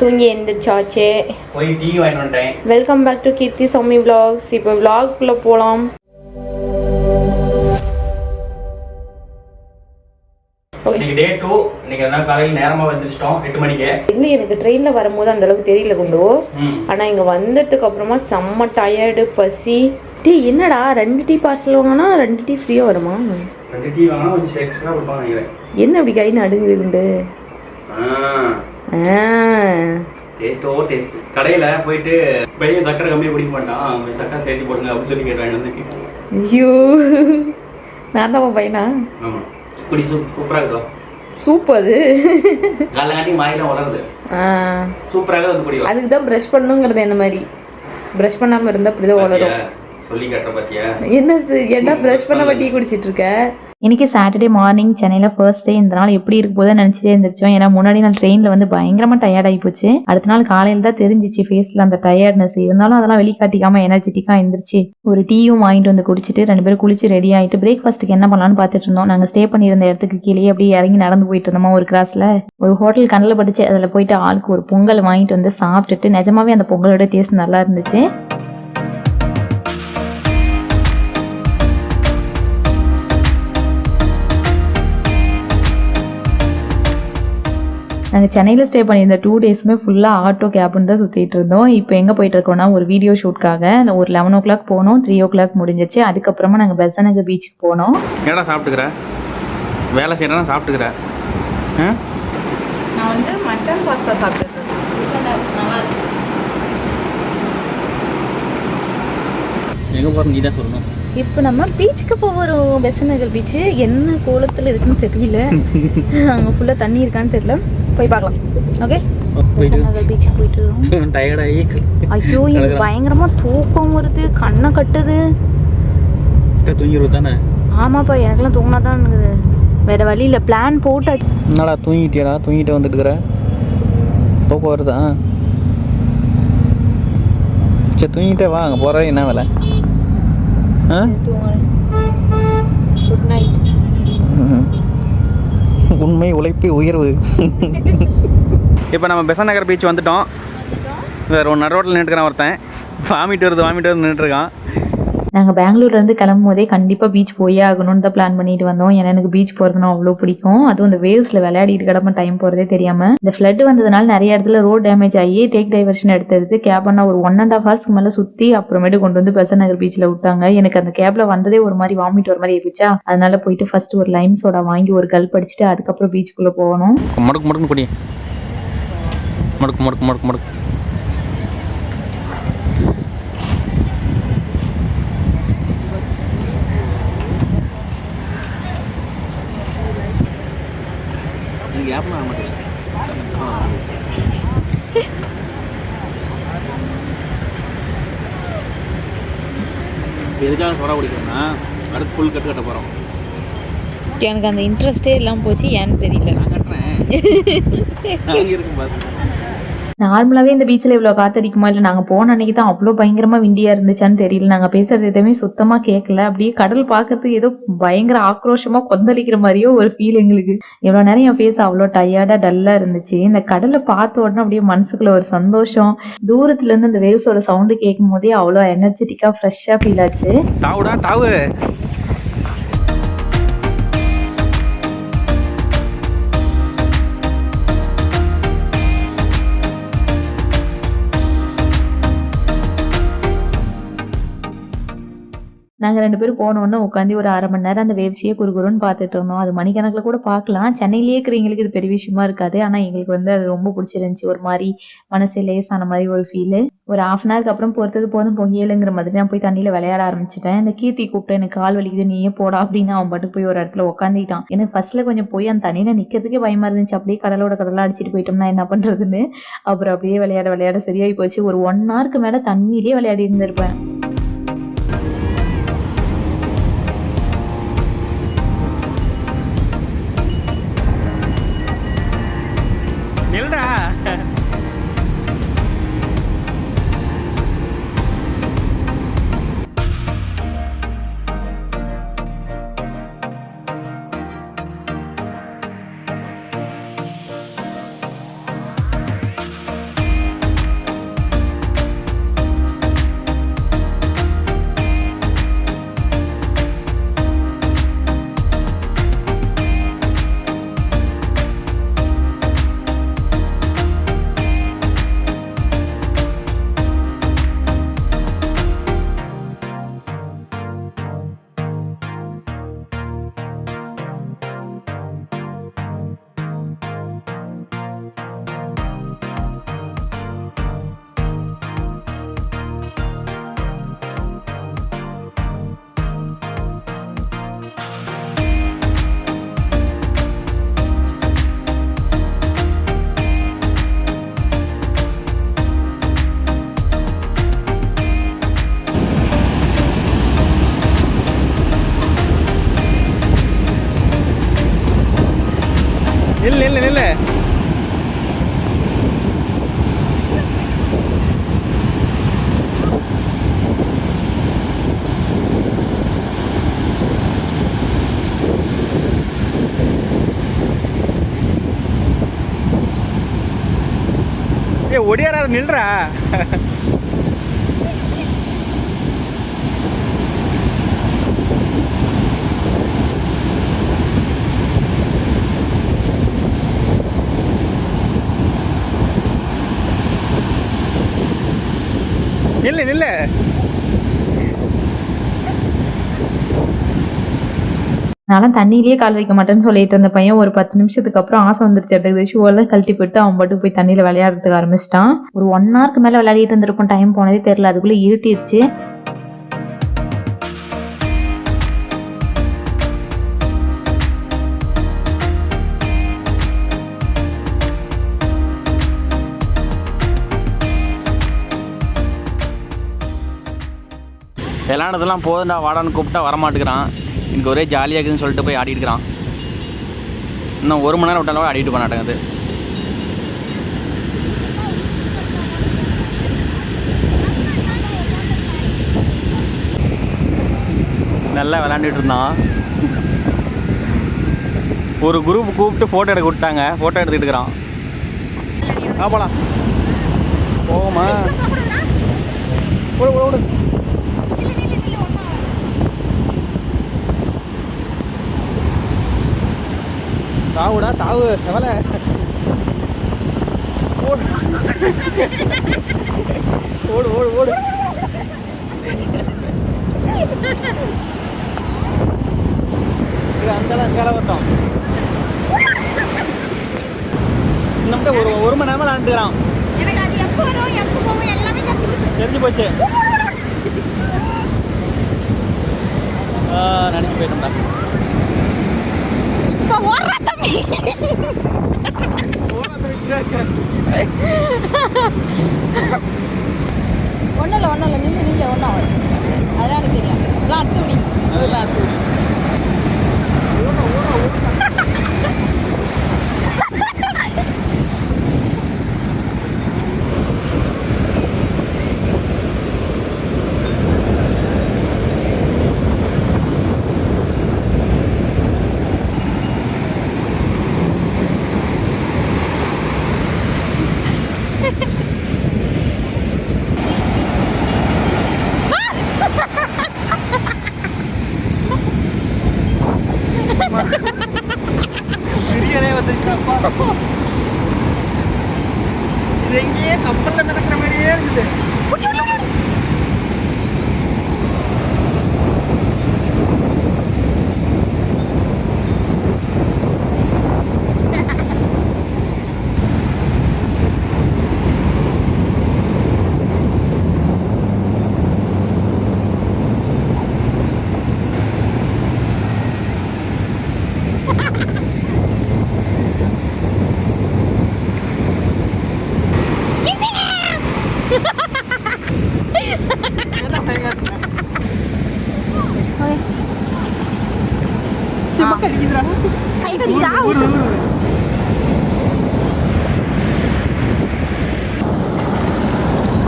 தூங்கி எந்திரிச்சாச்சு. போய் டீ வாங்கிட்டு வந்துட்டேன். Welcome back to Keerthi Sowmi vlogs. இப்போ vlogக்குள்ளே போகலாம் இன்னைக்கு டே டூ இன்னைக்கு என்ன காலையில் நேரமா வந்துச்சிட்டோம் எட்டு மணிக்கு. இல்லை எனக்கு ட்ரெயினில் வரும்போது அந்த அளவுக்கு தெரியல கொண்டு. ஆனால் இங்கே வந்ததுக்கு அப்புறமா செம்ம டயர்டு பசி. டீ என்னடா? ரெண்டு டீ பார்சல் வாங்கினா ரெண்டு டீ ஃப்ரீயாக வருமா? ரெண்டு டீ வாங்கினா கொஞ்சம் எக்ஸ்ட்ரா கொடுப்பாங்க நினைக்கிறேன். என்ன அப்படி கை நடுங்குது குண்டு? டேஸ்ட்டோ டேஸ்ட் கடையில் போயிட்டு பையன் சக்கரை கம்மியாக குடிக்க மாட்டான். சக்கரை சேர்த்து போடுங்க அப்படின்னு சொல்லி கேட்டு வாங்கிட்டு வந்து ஐயோ. நான் தான் பையனா? ஆமாம் குடி சூப்பராக இருக்குதோ சூப் அது. காலைல காட்டி வாயிலாம் வளருது. சூப்பராக வந்து குடி அதுக்கு தான் ப்ரஷ் பண்ணுங்கிறது என்ன மாதிரி? ப்ரஷ் பண்ணாமல் இருந்தால் அப்படி தான் வளரும் சொல்லி கேட்ட பாத்தியா? என்னது? என்ன ப்ரஷ் பண்ண டீ குடிச்சிட்டு இருக்க? இன்றைக்கி சாட்டர்டே மார்னிங் சென்னையில் ஃபர்ஸ்ட் டே இந்த நாள் எப்படி இருக்க போதுன்னு நினச்சிட்டே இருந்துச்சோம் ஏன்னா முன்னாடி நாள் ட்ரெயினில் வந்து பயங்கரமாக டயர்ட் போச்சு. அடுத்த நாள் காலையில் தான் தெரிஞ்சிச்சு ஃபேஸில் அந்த டயர்ட்னஸ் இருந்தாலும் அதெல்லாம் வெளிக்காட்டிக்காமல் எனர்ஜெட்டிக்காக எந்திரிச்சு ஒரு டீயும் வாங்கிட்டு வந்து குடிச்சிட்டு ரெண்டு பேரும் குளிச்சு ரெடி ஆகிட்டு பிரேக்ஃபாஸ்ட்டுக்கு என்ன பண்ணலாம்னு பார்த்துட்டு இருந்தோம். நாங்கள் ஸ்டே பண்ணியிருந்த இடத்துக்கு கீழே அப்படியே இறங்கி நடந்து போயிட்டு இருந்தோமா ஒரு கிராஸில் ஒரு ஹோட்டல் கண்ணில் படிச்சு அதில் போயிட்டு ஆளுக்கு ஒரு பொங்கல் வாங்கிட்டு வந்து சாப்பிட்டுட்டு நிஜமாவே அந்த பொங்கலோட டேஸ்ட் நல்லா இருந்துச்சு. நாங்கள் சென்னையில் ஸ்டே பண்ணியிருந்த டூ டேஸுமே ஃபுல்லாக ஆட்டோ கேப்னு தான் சுற்றிட்டு இருந்தோம். இப்போ எங்கே போயிட்டு இருக்கோம்னா ஒரு வீடியோ ஷூட்காக ஒரு லெவன் ஓ கிளாக் போனோம் த்ரீ ஓ கிளாக் முடிஞ்சிச்சு. அதுக்கப்புறமா நாங்கள் பெசனகர் பீச்சுக்கு போனோம். என்னடா சாப்பிட்டுக்கிற? வேலை செய்யறா சாப்பிட்டுக்கிற? நான் வந்து மட்டன் பாஸ்தா சாப்பிட்டுருக்கேன் எங்கே போகிறோம் நீ தான் சொல்லணும். இப்போ நம்ம பீச்சுக்கு போகிறோம் பெசநகர் பீச்சு என்ன கோலத்தில் இருக்குன்னு தெரியல. அங்கே ஃபுல்லாக தண்ணி இருக்கான்னு தெரியல. போய் பார்க்கலாம். ஓகே பீச்சுக்கு போயிட்டு டயர்டாகி ஐயோ எனக்கு பயங்கரமா தூக்கம் வருது கண்ணை கட்டுது. தூங்கிடுவோம் தானே? ஆமாப்பா எனக்கெல்லாம் தூங்கினா தான் இருக்குது. வேற வழி இல்லை பிளான் போட்டு. என்னடா தூங்கிட்டியாடா? தூங்கிட்டு வந்துட்டு இருக்கிற தூக்கம் வருதா? சரி தூங்கிட்டே வா அங்கே போகிற என்ன வேலை? ஆ? Good night. உண்மை உழைப்பு உயர்வு. இப்போ நம்ம பெசன் நகர் பீச் வந்துட்டோம். வேறு ஒன்று ரோட்டில் நின்றுக்கிறான் ஒருத்தன். வாமிட்டு வருது வாமிட்டு வருது நின்றுருக்கான் நாங்கள் பெங்களூர்லேருந்து கிளம்பும் போதே கண்டிப்பாக பீச் போயே ஆகணும்னு தான் பிளான் பண்ணிட்டு வந்தோம். ஏன்னா எனக்கு பீச் போகிறதுனா அவ்வளோ பிடிக்கும். அதுவும் இந்த வேவ்ஸில் விளையாடிட்டு கிடப்ப டைம் போகிறதே தெரியாமல் இந்த ஃப்ளட் வந்ததுனால நிறைய இடத்துல ரோட் டேமேஜ் ஆகி டேக் டைவர்ஷன் எடுத்தது கேப் பண்ணா ஒரு ஒன் அண்ட் ஆஃப் ஹவர்ஸ்க்கு மேலே சுற்றி அப்புறமேட்டு கொண்டு வந்து பெசன் நகர் பீச்சில் விட்டாங்க. எனக்கு அந்த கேப்பில் வந்ததே ஒரு மாதிரி வாமிட் ஒரு மாதிரி ஆயிடுச்சா அதனால போயிட்டு ஃபர்ஸ்ட் ஒரு லைம் சோடா வாங்கி ஒரு கல் படிச்சுட்டு அதுக்கப்புறம் பீச்சுக்குள்ளே போகணும். முடக்கு முடக்குன்னு குடி. முடக்கு முடக்கு முடக்கு முடக்கு. ஆக மாட்டேங்குது. எதுக்காக சோடா குடிக்கிறோம்னா அடுத்து ஃபுல் கட்டு கட்ட போகிறோம் எனக்கு அந்த இன்ட்ரெஸ்டே இல்லாமல் போச்சு ஏன்னு தெரியல. நான் கட்டுறேன். அங்கே இருக்கும் பஸ். நார்மலாகவே இந்த பீச்சில் இவ்வளோ காத்தடிக்குமா? இல்லை நாங்கள் போன அன்னைக்கு தான் அவ்வளோ பயங்கரமாக விண்டியாக இருந்துச்சான்னு தெரியல. நாங்கள் பேசுறது எதுவுமே சுத்தமாக கேட்கல அப்படியே கடல் பார்க்கறதுக்கு ஏதோ பயங்கர ஆக்ரோஷமாக கொந்தளிக்கிற மாதிரியோ ஒரு ஃபீல் எங்களுக்கு. இவ்வளோ நேரம் என் ஃபேஸ் அவ்வளோ டயர்டாக டல்லாக இருந்துச்சு. இந்த கடலை பார்த்த உடனே அப்படியே மனசுக்குள்ள ஒரு சந்தோஷம். தூரத்துலேருந்து இந்த வேவ்ஸோட சவுண்டு கேட்கும் போதே அவ்வளோ எனர்ஜெட்டிக்காக ஃப்ரெஷ்ஷாக ஃபீல் ஆச்சு. நாங்கள் ரெண்டு பேரும் போனோன்னு உட்காந்து ஒரு அரை மணி நேரம் அந்த வேவ்ஸையே குறுகுறுன்னு பார்த்துட்டு இருந்தோம். அது மணிக்கணக்கில் கூட பார்க்கலாம். சென்னையிலேயே இருக்கிறவங்களுக்கு இது பெரிய விஷயமா இருக்காது. ஆனால் எங்களுக்கு வந்து அது ரொம்ப பிடிச்சிருந்துச்சி. ஒரு மாதிரி மனசு லேசான மாதிரி ஒரு ஃபீலு ஒரு ஆஃப் அன் ஹவருக்கு அப்புறம் பொறுத்தது போதும் பொங்கியலுங்கிற மாதிரி நான் போய் தண்ணியில் விளையாட ஆரம்பிச்சிட்டேன். இந்த கீர்த்தி கூப்பிட்டு எனக்கு கால் வலிக்குது நீயே போடா அப்படின்னு அவன் பாட்டு போய் ஒரு இடத்துல உட்காந்துட்டான் எனக்கு ஃபர்ஸ்ட்ல கொஞ்சம் போய் அந்த தண்ணியில் நிற்கிறதுக்கே பயமா இருந்துச்சு. அப்படியே கடலோட கடலாக அடிச்சிட்டு போயிட்டோம்னா என்ன பண்ணுறதுன்னு அப்புறம் அப்படியே விளையாட விளையாட சரியாகி போச்சு. ஒரு ஒன் ஹவருக்கு மேலே தண்ணியிலே விளையாடி இருந்திருப்பேன் ஏ ஒடியாராத நில்றா நில்லு நில்லு நான்லாம் தண்ணியிலேயே கால் வைக்க மாட்டேன்னு சொல்லிட்டு இருந்த பையன் ஒரு பத்து நிமிஷத்துக்கு அப்புறம் ஆசை வந்துருச்சு. அடுத்தது ஷூவெல்லாம் கழட்டி போட்டு அவன் பாட்டுக்கு போய் தண்ணியில் விளையாடுறதுக்கு ஆரம்பிச்சிட்டான். ஒரு ஒன் ஹவருக்கு மேலே விளையாடிட்டு இருந்திருப்போம். டைம் போனதே தெரில அதுக்குள்ளே இருட்டிடுச்சு விளாண்டதெல்லாம் போதுண்டா வாடான்னு கூப்பிட்டா வரமாட்டேங்கிறான். எனக்கு ஒரே ஜாலியாக இருக்குதுன்னு சொல்லிட்டு போய் ஆடிட்டு இருக்கிறான் இன்னும் ஒரு மணி நேரம் விட்டாலும் ஆடிட்டு பண்ணாட்டேங்குது நல்லா விளாண்டுட்டு இருந்தான் ஒரு குரூப் கூப்பிட்டு ஃபோட்டோ எடுக்க விட்டாங்க ஃபோட்டோ எடுத்துக்கிட்டு இருக்கிறான். ஆ போலாம். போமா ஓடு ஓடு ஓடு. தாவுடா தாவு செவல. ஓடு. ஓடு ஓடு ஓடு. இது அந்த அங்கால வரட்டும் நம்மகிட்ட ஒரு ஒரு மணி நேரமா விளாண்டுக்கிறான். தெரிஞ்சு போச்சு. நினச்சி போயிட்டோம்டா. இப்போ ஒன்றும் இல்லை ஒன்றும் இல்லை நில்லு நில்லு ஒன்றும் ஆகாது. அதெல்லாம் எனக்கு தெரியும். எல்லாம் அடுத்து விடி பெரியனே வந்துருச்சு இது எங்கேயே கப்பல்ல மிதக்கிற மாதிரியே இருக்குது கை கடிக்கிறா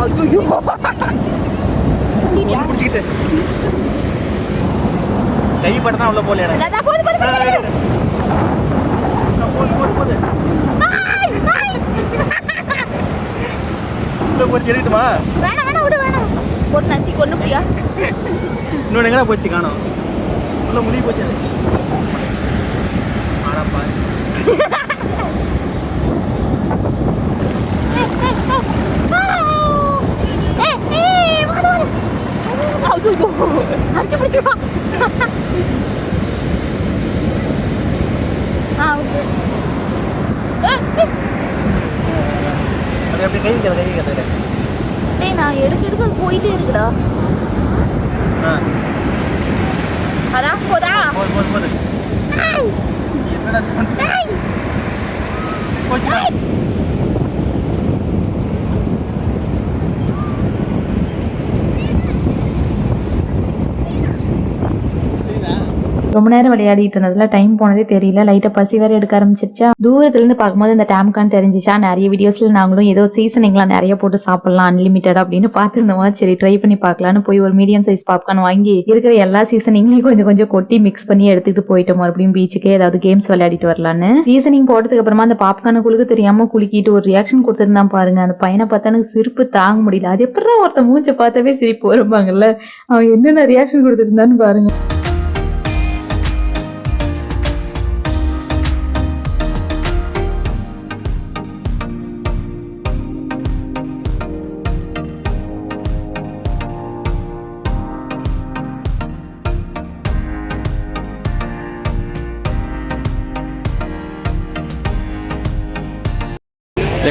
ஐயோ சீடியா பிடிச்சிக்கிட்டு கை படம் உள்ள போல போது போது போது போது. போது. உள்ள போய் சொல்லிட்டுமா வேணாம் வேணாம் விடு வேணாம். ஒரு நசி கொண்டு முடியா இன்னொன்று எங்கே போச்சு காணோம்? உள்ள முடிவு போச்சு. ஆடாப்பா அடிச்சு பிடிச்சிருவா ஆ ஓகே. அது எப்படி கை டேய் நான் எடுக்க எடுக்க போயிட்டே இருக்குடா. அதான் போதா? போது போது போது. ஏய், என்னடா சொன்ன? ஏய், போச்சா ரொம்ப நேரம் விளையாடிட்டு இருந்ததுல டைம் போனதே தெரியல. லைட்டா பசி வேற எடுக்க ஆரம்பிச்சிருச்சா? தூரத்துல இருந்து பார்க்கும்போது இந்த டேம்கான் தெரிஞ்சிச்சா? நிறைய வீடியோஸ்ல நாங்களும் ஏதோ சீசனிங்லாம் நிறைய போட்டு சாப்பிடலாம் அன்லிமிட்டட் அப்படின்னு பார்த்துருந்தோமா சரி ட்ரை பண்ணி பார்க்கலான்னு போய் ஒரு மீடியம் சைஸ் பாப்கார்ன் வாங்கி இருக்கிற எல்லா சீசனிங்லையும் கொஞ்சம் கொஞ்சம் கொட்டி மிக்ஸ் பண்ணி எடுத்துட்டு போயிட்டோம் மறுபடியும் பீச்சுக்கு ஏதாவது கேம்ஸ் விளையாடிட்டு வரலான்னு. சீசனிங் போட்டதுக்கு அப்புறமா அந்த பாப்கார்னு குழுக்க தெரியாம குலுக்கிட்டு ஒரு ரியாக்ஷன் கொடுத்துருந்தான் பாருங்க. அந்த பையனை பார்த்தா எனக்கு சிரிப்பு தாங்க முடியல. அது எப்படா ஒருத்த மூச்சை பார்த்தாவே சிரிப்பு வருவாங்கல்ல அவன் என்னென்ன ரியாக்ஷன் கொடுத்துருந்தான்னு பாருங்க.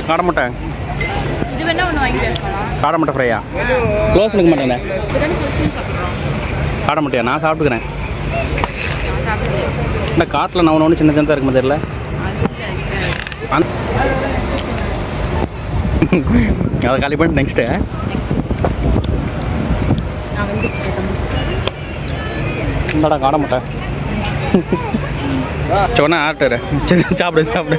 இது காடை முட்டை. இது வேணா ஒன்று வாங்கிட்டு ஃப்ரையா க்ளோஸ் இருக்க மாட்டேனே. இதுதானே ஃபர்ஸ்ட் சாப்பிட்றோம். காடை முட்டையா? நான் சாப்பிட்டுக்கிறேன். நான் சாப்பிடுறேன் இந்த காட்டில் நான் ஒன்று சின்ன சின்னதாக இருக்குமா தெரியல? அதை காலி பண்ணிட்டு நெக்ஸ்ட்டு இந்தாடா காடை முட்டை. சொன்னா ஆட்டுற சரி சாப்பிடு சாப்பிடு.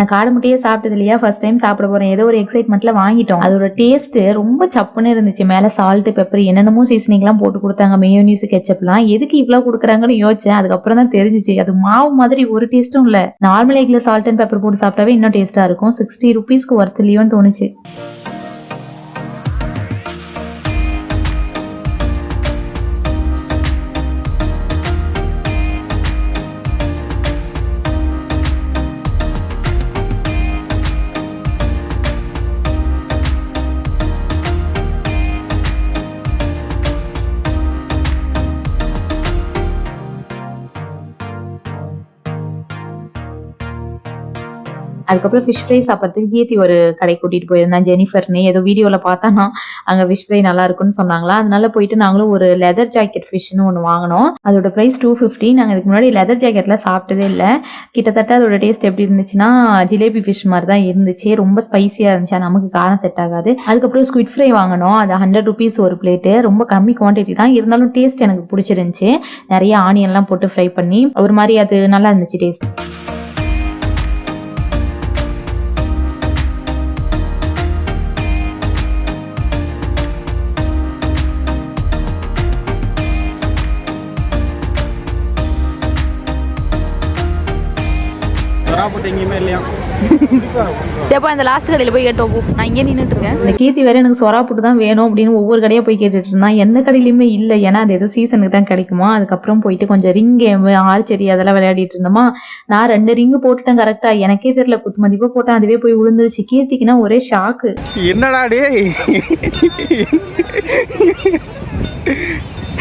நான் காடு முட்டையே சாப்பிட்டது இல்லையா? ஃபர்ஸ்ட் டைம் சாப்பிட போறேன். ஏதோ ஒரு எக்ஸைட்மெண்ட்ல வாங்கிட்டோம். அதோட டேஸ்ட் ரொம்ப சப்புன்னு இருந்துச்சு. மேல சால்ட் பெப்பர் என்னென்னமோ சீசனிங்லாம் போட்டு கொடுத்தாங்க. மேயோனிஸ் கெச்சப்லாம் எதுக்கு இவ்வளோ கொடுக்குறாங்கன்னு யோசிச்சேன். அதுக்கப்புறம் தான் தெரிஞ்சிச்சு. அது மாவு மாதிரி ஒரு டேஸ்ட்டும் இல்லை. நார்மல் எக்ல சால்ட் அண்ட் பெப்பர் போட்டு சாப்பிட்டாவே இன்னும் டேஸ்டா இருக்கும். சிக்ஸ்டி ருபீஸ்க்கு ஒர்த் இல்லையோன்னு தோணுச்சு. அதுக்கப்புறம் ஃபிஷ் ஃப்ரை சாப்பிட்றதுக்கு கீர்த்தி ஒரு கடை கூட்டிகிட்டு போயிருந்தேன். ஜெனிஃபர்னு ஏதோ வீடியோவில் பார்த்தானா? அங்கே ஃபிஷ் ஃப்ரை நல்லா இருக்குன்னு சொன்னாங்களா? அதனால போயிட்டு நாங்களும் ஒரு லெதர் ஜாக்கெட் ஃபிஷ்னு ஒன்று வாங்கினோம். அதோட ப்ரைஸ் டூ ஃபிஃப்டி நாங்கள் இதுக்கு முன்னாடி லெதர் ஜாக்கெட்டில் சாப்பிட்டதே இல்லை. கிட்டத்தட்ட அதோட டேஸ்ட் எப்படி இருந்துச்சுன்னா ஜிலேபி ஃபிஷ் மாதிரி தான் இருந்துச்சு. ரொம்ப ஸ்பைசியாக இருந்துச்சு. நமக்கு காரம் செட் ஆகாது. அதுக்கப்புறம் ஸ்குவிட் ஃப்ரை வாங்கினோம். அது ஹண்ட்ரட் ருபீஸ் ஒரு பிளேட்டு ரொம்ப கம்மி குவான்டிட்டி தான். இருந்தாலும் டேஸ்ட் எனக்கு பிடிச்சிருந்துச்சு. நிறைய ஆனியன்லாம் போட்டு ஃப்ரை பண்ணி. ஒரு மாதிரி அது நல்லா இருந்துச்சு டேஸ்ட் போட்டு எங்கேயுமே இல்லையா? சரிப்பா இந்த லாஸ்ட் கடையில் போய் கேட்டோம். நான் இங்கே நின்றுட்டு இருக்கேன். இந்த கீர்த்தி வேற எனக்கு சொரா புட்டு தான் வேணும் அப்படின்னு ஒவ்வொரு கடையாக போய் கேட்டுட்டு இருந்தான். எந்த கடையிலுமே இல்லை. ஏன்னா அது ஏதோ சீசனுக்கு தான் கிடைக்குமா? அதுக்கப்புறம் போயிட்டு கொஞ்சம் ரிங் கேம் ஆர்ச்சரி அதெல்லாம் விளையாடிட்டு இருந்தோமா? நான் ரெண்டு ரிங்கு போட்டுட்டேன் கரெக்டா எனக்கே தெரியல குத்து மதிப்பாக போட்டேன் அதுவே போய் விழுந்துருச்சு. கீர்த்திக்குனா ஒரே ஷாக்கு என்னடா டேய்?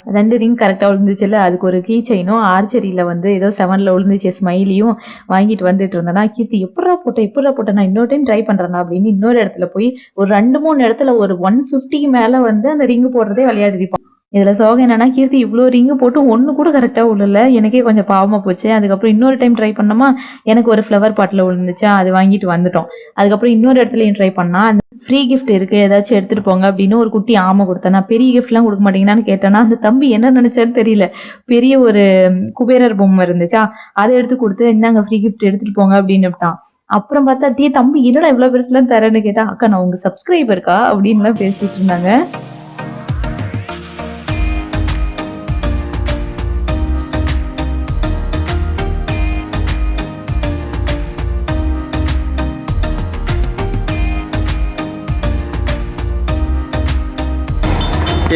ரெண்டு ரிங் கரெக்டாக விழுந்துச்சுல்ல அதுக்கு ஒரு கீ செயினும் ஆர்ச்சரியில் வந்து ஏதோ செவனில் விழுந்துச்சு ஸ்மைலியும் வாங்கிட்டு வந்துட்டு இருந்தேன்னா கீர்த்தி எப்படா போட்டேன் எப்படா போட்டேன் நான் இன்னொரு டைம் ட்ரை பண்ணுறேன்னா அப்படின்னு இன்னொரு இடத்துல போய் ஒரு ரெண்டு மூணு இடத்துல ஒரு ஒன் ஃபிஃப்டிக்கு மேலே வந்து அந்த ரிங்கு போடுறதே விளையாடிருப்பான் இதில் சோகம் என்னன்னா கீர்த்தி இவ்வளோ ரிங்கு போட்டு ஒன்று கூட கரெக்டாக உள்ள எனக்கே கொஞ்சம் பாவமாக போச்சு. அதுக்கப்புறம் இன்னொரு டைம் ட்ரை பண்ணோமா எனக்கு ஒரு ஃப்ளவர் பாட்டில் விழுந்துச்சா அது வாங்கிட்டு வந்துட்டோம். அதுக்கப்புறம் இன்னொரு இடத்துலையும் ட்ரை பண்ணால் அந்த ஃப்ரீ கிஃப்ட் இருக்கு ஏதாச்சும் எடுத்துட்டு போங்க அப்படின்னு ஒரு குட்டி ஆமை கொடுத்தேன். நான் பெரிய கிஃப்ட்லாம் கொடுக்க மாட்டீங்கன்னான்னு கேட்டேன்னா அந்த தம்பி என்ன நினைச்சான்னு தெரியல. பெரிய ஒரு குபேரர் பொம்மை இருந்துச்சா அதை எடுத்து கொடுத்து இந்தாங்க ஃப்ரீ கிஃப்ட் எடுத்துட்டு போங்க அப்படின்னு விட்டான். அப்புறம் பார்த்தா டீ தம்பி என்னடா இவ்வளோ பெருசுலாம் தரேன்னு கேட்டா அக்கா நான் உங்க சப்ஸ்கிரைபருக்கா அப்படின்லாம் பேசிட்டு இருந்தாங்க.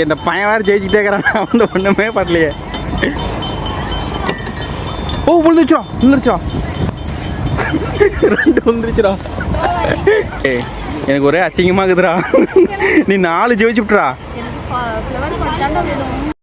இந்த பையன் வேறு ஜெயிச்சுட்டே இருக்கிறான். வந்து ஒன்றுமே பண்ணலையே. ஓ விழுந்துச்சா விழுந்துருச்சா? ரெண்டு விழுந்துருச்சுடா. ஏய் எனக்கு ஒரே அசிங்கமாக இருக்குதுடா. நீ நாலு ஜெயிச்சு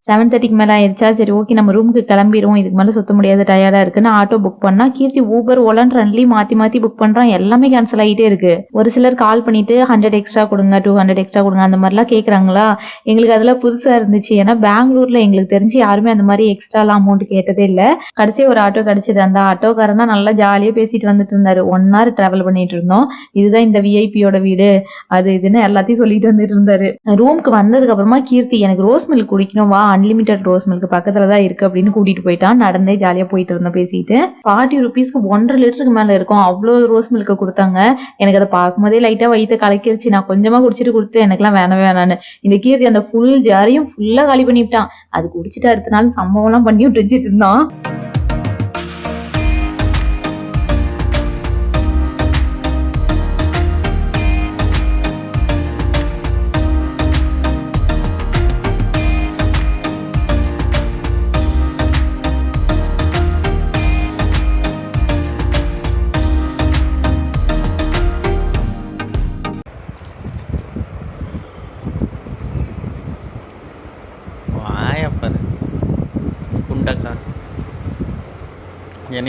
செவன் தேர்ட்டிக்கு மேலே ஆயிடுச்சா சரி ஓகே நம்ம ரூமுக்கு கிளம்பிடுவோம். இதுக்கு மேலே சுத்த முடியாது டயர்டாக இருக்குன்னு ஆட்டோ புக் பண்ணா கீர்த்தி ஊபர் ஓலான் ரன்லி மாற்றி மாற்றி புக் பண்ணுறான் எல்லாமே கேன்சல் ஆகிட்டே இருக்கு. ஒரு சிலர் கால் பண்ணிட்டு ஹண்ட்ரட் எக்ஸ்ட்ரா கொடுங்க டூ ஹண்ட்ரட் எக்ஸ்ட்ரா கொடுங்க அந்த மாதிரிலாம் கேட்குறாங்களா எங்களுக்கு அதெல்லாம் புதுசாக இருந்துச்சு. ஏன்னா பெங்களூரில் எங்களுக்கு தெரிஞ்சு யாருமே அந்த மாதிரி எக்ஸ்ட்ராலாம் அமௌண்ட் கேட்டதே இல்லை. கடைசி ஒரு ஆட்டோ கிடச்சிது. அந்த ஆட்டோக்காரனா நல்லா ஜாலியாக பேசிட்டு வந்துட்டு இருந்தார். ஒன் ஹவர் ட்ராவல் பண்ணிட்டு இருந்தோம். இதுதான் இந்த விஐபியோட வீடு. அது இதுன்னு எல்லாத்தையும் சொல்லிட்டு வந்துட்டு இருந்தாரு. ரூமுக்கு வந்ததுக்கு அப்புறமா கீர்த்தி எனக்கு ரோஸ் மில்க் குடிக்கணும் வா. அன்லிமிட்டட் ரோஸ் மில்க் பக்கத்துல தான் இருக்கு அப்படின்னு கூட்டிட்டு போயிட்டான். நடந்தே ஜாலியா போயிட்டு இருந்தோம் பேசிட்டு. ஃபார்ட்டி ருபீஸ்க்கு ஒன்றரை லிட்டருக்கு மேல இருக்கும். அவ்வளோ ரோஸ் மில்க் கொடுத்தாங்க. எனக்கு அதை பார்க்கும்போதே லைட்டா வயிற்ற கலக்கிருச்சு. நான் கொஞ்சமா குடிச்சிட்டு கொடுத்து எனக்குலாம் வேணவே வேணான்னு இந்த கீர்த்தி அந்த ஃபுல் ஜாரையும் ஃபுல்லா காலி பண்ணிவிட்டான் அது குடிச்சிட்டு அடுத்த நாள் சம்பவம்லாம் பண்ணி விட்டுச்சிட்டு இருந்தான்.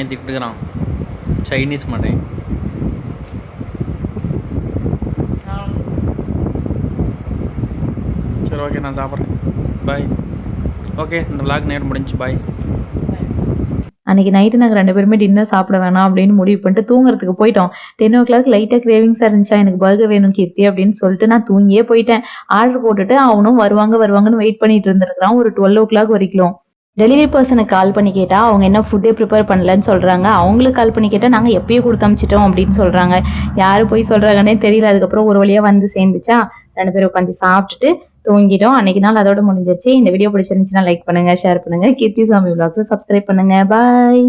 என்னை திட்டுக்கிறான். சைனீஸ் மாட்டேன் சரி ஓகே நான் சாப்பிட்றேன். பாய் ஓகே இந்த விளாக் நேரம் முடிஞ்சு. பாய் அன்னைக்கு நைட்டு நாங்கள் ரெண்டு பேருமே டின்னர் சாப்பிட வேணாம் அப்படின்னு முடிவு பண்ணிட்டு தூங்குறதுக்கு போயிட்டோம். டென் ஓ கிளாக் லைட்டாக கிரேவிங்ஸாக இருந்துச்சா எனக்கு பர்கர் வேணும் கீர்த்தி அப்படின்னு சொல்லிட்டு நான் தூங்கியே போயிட்டேன். ஆர்டர் போட்டுட்டு அவனும் வருவாங்க வருவாங்கன்னு வெயிட் பண்ணிட்டு இருந்திருக்கிறான். ஒரு டுவெல் ஓ கிளாக் வரைக்கும். டெலிவரி பர்சனுக்கு கால் பண்ணி கேட்டால் அவங்க என்ன ஃபுட்டே ப்ரிப்பேர் பண்ணலன்னு சொல்கிறாங்க அவங்களுக்கு கால் பண்ணி கேட்டால் நாங்கள் எப்பயோ கொடுத்து அமிச்சிட்டோம் அப்படின்னு சொல்கிறாங்க யார் போய் சொல்கிறாங்கன்னே தெரியல. அதுக்கப்புறம் ஒரு வழியாக வந்து சேர்ந்துச்சா? ரெண்டு பேரும் உட்காந்து சாப்பிட்டுட்டு தூங்கிட்டோம். அன்னைக்கு நாள் அதோட முடிஞ்சிருச்சு. இந்த வீடியோ பிடிச்சிருந்துச்சுன்னா லைக் பண்ணுங்கள் ஷேர் பண்ணுங்க. கீர்த்தி சாமி விலாக்ஸை சப்ஸ்கிரைப் பண்ணுங்க. பாய்